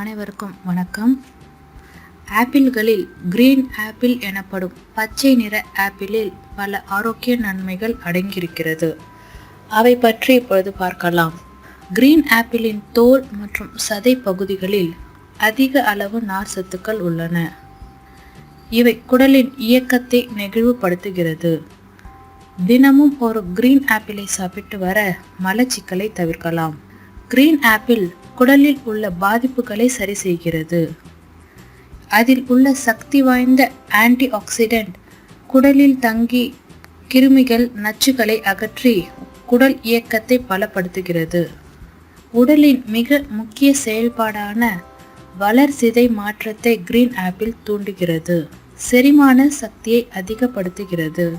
அனைவருக்கும் வணக்கம். ஆப்பிள்களில் green apple எனப்படும் பச்சை நிற ஆப்பிளில் பல ஆரோக்கிய நன்மைகள் அடங்கியிருக்கிறது. அவை பற்றி இப்பொழுது பார்க்கலாம். கிரீன் ஆப்பிளின் தோல் மற்றும் சதை பகுதிகளில் அதிக அளவு நார் சத்துக்கள் உள்ளன. இவை குடலின் இயக்கத்தை நெகிழ்வுபடுத்துகிறது. தினமும் ஒரு கிரீன் ஆப்பிளை சாப்பிட்டு வர மலச்சிக்கலை தவிர்க்கலாம். கிரீன் ஆப்பிள் குடலில் உள்ள பாதிப்புகளை சரி செய்கிறது அதில் உள்ள சக்தி வாய்ந்த ஆன்டி ஆக்சிடென்ட் குடலில் தங்கி கிருமிகள் நச்சுகளை அகற்றி குடல் இயக்கத்தை பலப்படுத்துகிறது. உடலின் மிக முக்கிய செயல்பாடான வளர்சிதை மாற்றத்தை கிரீன் ஆப்பிள் தூண்டுகிறது. செரிமான சக்தியை அதிகப்படுத்துகிறது.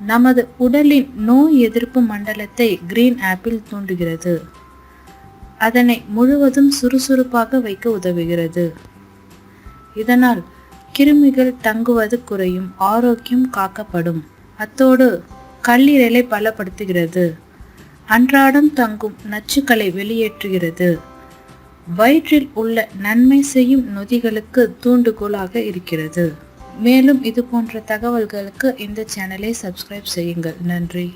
நமது உடலின் நோய் எதிர்ப்பு மண்டலத்தை கிரீன் ஆப்பிள் தூண்டுகிறது. அதனை முழுவதும் சுறுசுறுப்பாக வைக்க உதவுகிறது. இதனால் கிருமிகள் தங்குவது குறையும் ஆரோக்கியம் காக்கப்படும். அத்தோடு கல்லீரலை பலப்படுத்துகிறது. அன்றாடம் தங்கும் நச்சுக்களை வெளியேற்றுகிறது. வயிற்றில் உள்ள நன்மை செய்யும் நொதிகளுக்கு தூண்டுகோலாக இருக்கிறது. மேலும் இது போன்ற தகவல்களுக்கு இந்த சேனலை சப்ஸ்கிரைப் செய்யுங்கள். நன்றி.